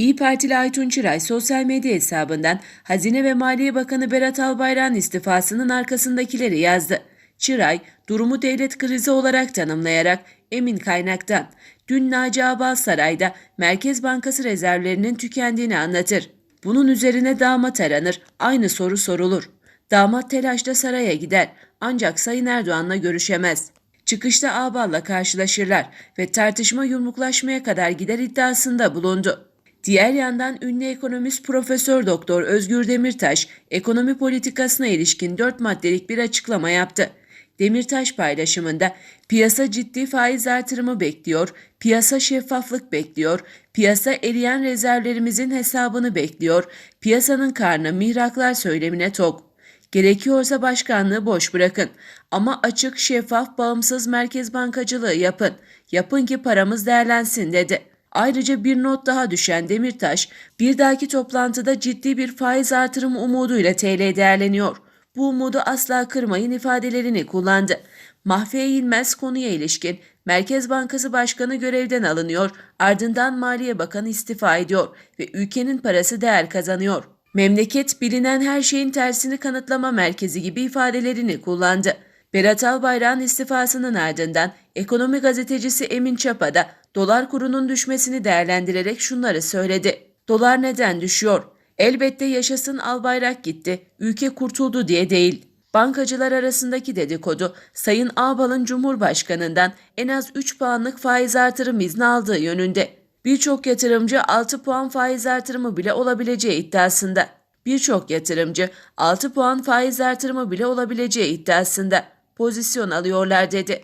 İyi Partili Aytun Çıray sosyal medya hesabından Hazine ve Maliye Bakanı Berat Albayrak'ın istifasının arkasındakileri yazdı. Çıray, durumu devlet krizi olarak tanımlayarak emin kaynaktan dün Naci Abal Saray'da Merkez Bankası rezervlerinin tükendiğini anlatır. Bunun üzerine damat aranır, aynı soru sorulur. Damat telaşla saraya gider ancak Sayın Erdoğan'la görüşemez. Çıkışta Abal'la karşılaşırlar ve tartışma yumruklaşmaya kadar gider iddiasında bulundu. Diğer yandan ünlü ekonomist Profesör Doktor Özgür Demirtaş ekonomi politikasına ilişkin 4 maddelik bir açıklama yaptı. Demirtaş paylaşımında piyasa ciddi faiz artırımı bekliyor, piyasa şeffaflık bekliyor, piyasa eriyen rezervlerimizin hesabını bekliyor, piyasanın karnı mihraklar söylemine tok. Gerekiyorsa başkanlığı boş bırakın ama açık, şeffaf, bağımsız merkez bankacılığı yapın. Yapın ki paramız değerlensin dedi. Ayrıca bir not daha düşen Demirtaş, bir dahaki toplantıda ciddi bir faiz artırımı umuduyla TL değerleniyor. Bu umudu asla kırmayın ifadelerini kullandı. Mahfiye İlmez konuya ilişkin Merkez Bankası Başkanı görevden alınıyor, ardından Maliye Bakanı istifa ediyor ve ülkenin parası değer kazanıyor. Memleket bilinen her şeyin tersini kanıtlama merkezi gibi ifadelerini kullandı. Berat Albayrak'ın istifasının ardından ekonomi gazetecisi Emin Çapa da dolar kurunun düşmesini değerlendirerek şunları söyledi. Dolar neden düşüyor? Elbette yaşasın Albayrak gitti, ülke kurtuldu diye değil. Bankacılar arasındaki dedikodu Sayın Ağbal'ın Cumhurbaşkanı'ndan en az 3 puanlık faiz artırım izni aldığı yönünde. Birçok yatırımcı 6 puan faiz artırımı bile olabileceği iddiasında. Birçok yatırımcı 6 puan faiz artırımı bile olabileceği iddiasında pozisyon alıyorlar dedi.